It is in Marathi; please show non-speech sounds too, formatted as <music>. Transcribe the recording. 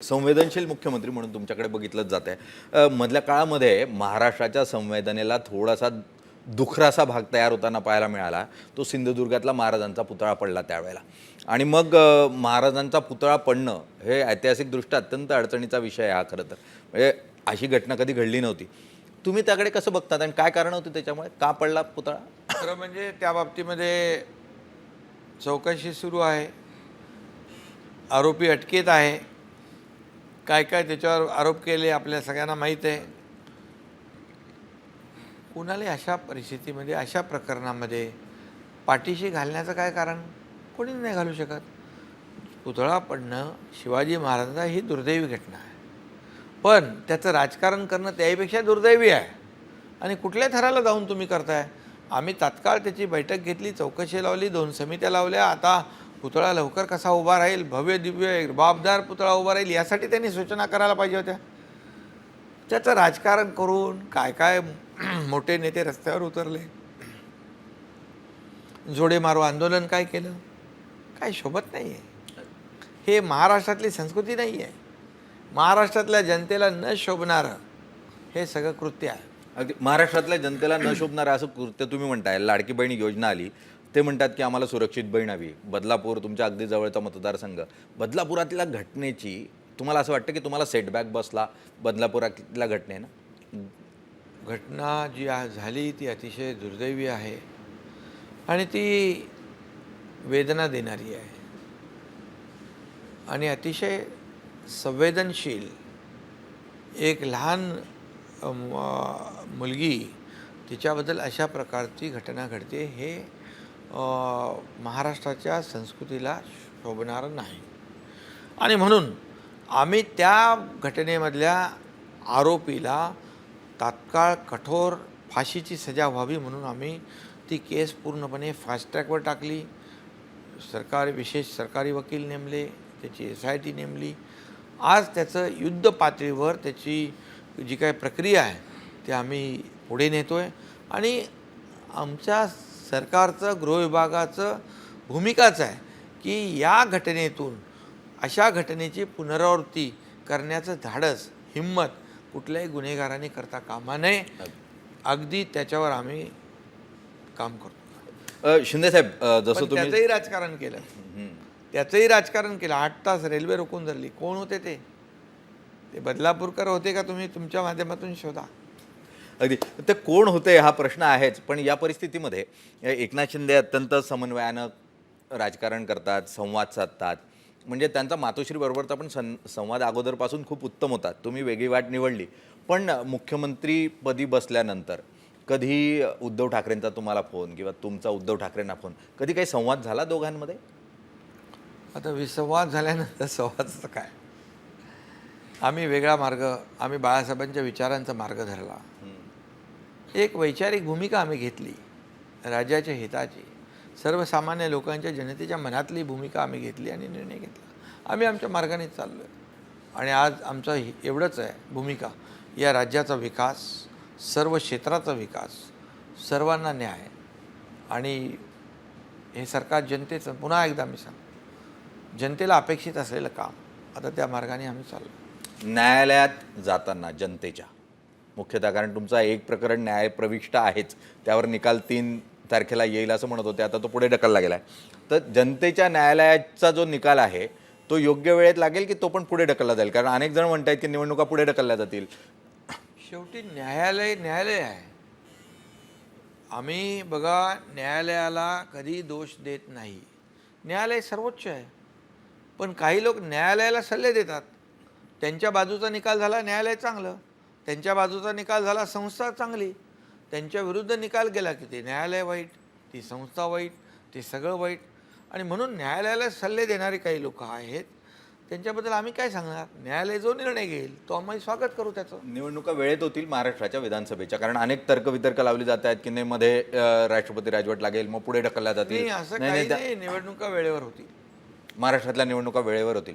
संवेदनशील मुख्यमंत्री म्हणून तुमच्याकडे बघितलंच जात आहे मधल्या काळामध्ये महाराष्ट्राच्या संवेदनेला थोडासा दुखरासा भाग तयार होताना पाहायला मिळाला. तो सिंधुदुर्गातला महाराजांचा पुतळा पडला त्यावेळेला. आणि मग महाराजांचा पुतळा पडणं हे ऐतिहासिकदृष्ट्या अत्यंत अडचणीचा विषय आहे हा खरं तर. म्हणजे अशी घटना कधी घडली नव्हती. तुम्ही त्याकडे कसं बघतात आणि काय कारण होतं त्याच्यामुळे? का पडला पुतळा? खरं म्हणजे त्या बाबतीमध्ये चौकशी सुरू आहे. आरोपी अटकेत आहे. काय काय त्याच्यावर आरोप केले आपल्या सगळ्यांना माहीत आहे? कुणाला अशा परिस्थितीमध्ये अशा प्रकरणामध्ये पाठीशी घालण्याचं काय कारण? कोणीच नाही घालू शकत. पुतळा पडणं शिवाजी महाराजांचा ही दुर्दैवी घटना आहे. पण त्याचं राजकारण करणं त्याहीपेक्षा दुर्दैवी आहे. आणि कुठल्या थराला जाऊन तुम्ही करताय? आम्ही तात्काळ त्याची बैठक घेतली चौकशी लावली दोन समित्या लावल्या. आता पुतळा लवकर कसा उभा राहील? भव्य दिव्य बाबदार पुतळा उभा राहील? यासाठी त्यांनी सूचना करायला पाहिजे होत्या. त्याचं राजकारण करून काय काय <clears throat> मोठे नेते रस्त्यावर उतरले. जोडे मारो आंदोलन काय केलं? काय शोभत नाही आहे हे महाराष्ट्रातली संस्कृती नाही आहे महाराष्ट्रातल्या जनतेला न शोभणारं हे सगळं कृत्य आहे. अगदी महाराष्ट्रातल्या जनतेला न शोभणारं असं कृत्य तुम्ही म्हणताय. लाडकी बहिणी योजना आली. ते म्हणतात की आम्हाला सुरक्षित बहीण हवी. बदलापूर तुमच्या अगदी जवळचा मतदारसंघ. बदलापुरातल्या घटनेची तुम्हाला असं वाटतं की तुम्हाला सेटबॅक बसला बदलापुरातल्या घटनेनं? घटना जी आज झाली ती अतिशय दुर्दैवी आहे आणि ती वेदना देणारी आहे. आणि अतिशय संवेदनशील एक लहान मुलगी तिच्याबद्दल अशा प्रकारची घटना घडते हे महाराष्ट्राच्या संस्कृतीला शोभणारं नाही. आणि म्हणून आम्ही त्या घटनेमधल्या आरोपीला तात्काळ कठोर फाशीची सजा व्हावी म्हणून आम्ही ती केस पूर्णपणे फास्ट्रॅकवर टाकली. सरकार विशेष सरकारी वकील नेमले त्याची एस आय टी नेमली. आज त्याचं युद्ध पातळीवर त्याची जी काही प्रक्रिया आहे ती आम्ही पुढे नेतो आहे आणि आमच्या सरकारचं गृहविभागाचं भूमिकाच आहे की या घटनेतून अशा घटनेची पुनरावृत्ती करण्याचं धाडस हिंमत कुठल्याही गुन्हेगाराने करता कामा नये. अगदी त्याच्यावर आम्ही काम करतो. शिंदे साहेब जसं तुम्ही त्याचंही राजकारण केलं. त्याचंही राजकारण केलं. आठ तास रेल्वे रोखून धरली. कोण होते ते? ते बदलापूरकर होते का तुम्ही? तुमच्या माध्यमातून शोधा. अगदी. ते कोण होते हा प्रश्न आहेच. पण या परिस्थितीमध्ये एकनाथ शिंदे अत्यंत समन्वयानं राजकारण करतात संवाद साधतात. म्हणजे त्यांचा मातोश्रीबरोबरचा पण सं संवाद अगोदरपासून खूप उत्तम होता. तुम्ही वेगळी वाट निवडली. पण मुख्यमंत्रीपदी बसल्यानंतर कधी उद्धव ठाकरेंचा तुम्हाला फोन किंवा तुमचा उद्धव ठाकरेंना फोन कधी काही संवाद झाला दोघांमध्ये? आता विसंवाद झाल्यानंतर संवादाचं काय? आम्ही वेगळा मार्ग आम्ही बाळासाहेबांच्या विचारांचा मार्ग धरला. एक वैचारिक भूमिका आम्ही घेतली राज्याच्या हिताची. सर्वसामान्य लोकांच्या जनतेच्या मनातली भूमिका आम्ही घेतली आणि निर्णय घेतला. आम्ही आमच्या मार्गाने चाललो आहे आणि आज आमचं एवढंच आहे भूमिका. या राज्याचा विकास सर्व क्षेत्राचा विकास सर्वांना न्याय. आणि हे सरकार जनतेचं पुन्हा एकदा मी सांग जनतेला अपेक्षित असलेलं काम आता त्या मार्गाने आम्ही चाललो न्यायालयात जाताना जनतेच्या मुख्यतः कारण तुमचा एक प्रकरण न्यायप्रविष्ट आहेच. त्यावर निकाल तीन तारखेला येईल असं म्हणत होते. आता तो पुढे ढकलला गेला आहे तर जनतेच्या न्यायालयाचा जो निकाल आहे तो योग्य वेळेत लागेल की तो पण पुढे ढकलला जाईल? कारण अनेक जण म्हणतात की निवडणुका पुढे ढकलल्या जातील. शेवटी न्यायालय न्यायालय आहे. आम्ही बघा न्यायालयाला कधी दोष देत नाही. न्यायालय सर्वोच्च आहे. पण काही लोक न्यायालयाला सल्ले देतात. त्यांच्या बाजूचा निकाल झाला न्यायालय चांगलं. त्यांच्या बाजूचा निकाल झाला संस्था चांगली. त्यांच्या विरुद्ध निकाल गेला की ते न्यायालय वाईट ती संस्था वाईट ते सगळं वाईट. आणि म्हणून न्यायालयाला सल्ले देणारे काही लोक आहेत. त्यांच्याबद्दल आम्ही काय सांगणार? न्यायालय जो निर्णय घेईल तो आम्ही स्वागत करू त्याचं. निवडणुका वेळेत होतील महाराष्ट्राच्या विधानसभेच्या कारण अनेक तर्कवितर्क लावली जात आहेत की नाही मध्ये राष्ट्रपती राजवट लागेल मग पुढे ढकलल्या जातील. असं काही नाही, निवडणुका वेळेवर होती महाराष्ट्रातल्या निवडणुका वेळेवर होतील.